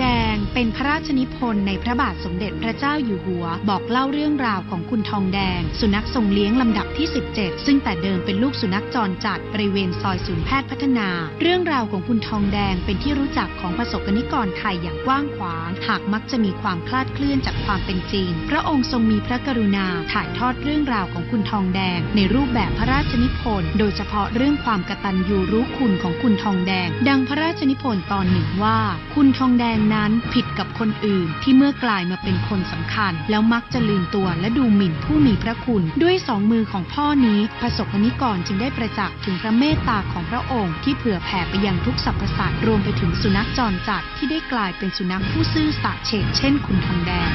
แดงเป็นิพนธ์ในพระบาทสมเด็จพระเจ้าอยู่หัว บอกเล่าเรื่องราวของคุณทองแดง สุนัขทรงเลี้ยงลำดับที่ 17 ซึ่งแต่เดิมเป็นลูกสุนัขจรจัดบริเวณซอยศูนย์แพทย์พัฒนา เรื่องราวของคุณทองแดงเป็นที่รู้จักของประสบกนิกรไทยอย่างกว้างขวาง หากมักจะมีความคลาดเคลื่อนจากความเป็นจริง พระองค์ทรงมีพระกรุณาถ่ายทอดเรื่องราวของคุณทองแดง ในรูปแบบพระราชนิพนธ์โดยเฉพาะเรื่องความกตัญญูรู้คุณของคุณทองแดง ดังพระราชนิพนธ์ตอนหนึ่งว่า คุณทองแดงนั้นผิดกับคนอื่น ที่เมื่อกลายมาเป็นคนสำคัญ แล้วมักจะลืมตัวและดูหมิ่นผู้มีพระคุณ ด้วยสองมือของพ่อนี้ประสบนิกรจึงได้ประจักษ์ถึงพระเมตตาของพระองค์ ที่เผื่อแผ่ไปยังทุกสรรพสัตว์รวมไปถึงสุนัขจรจัดที่ได้กลายเป็นสุนัขผู้ซื่อสัตย์เฉกเช่นคุณทองแดง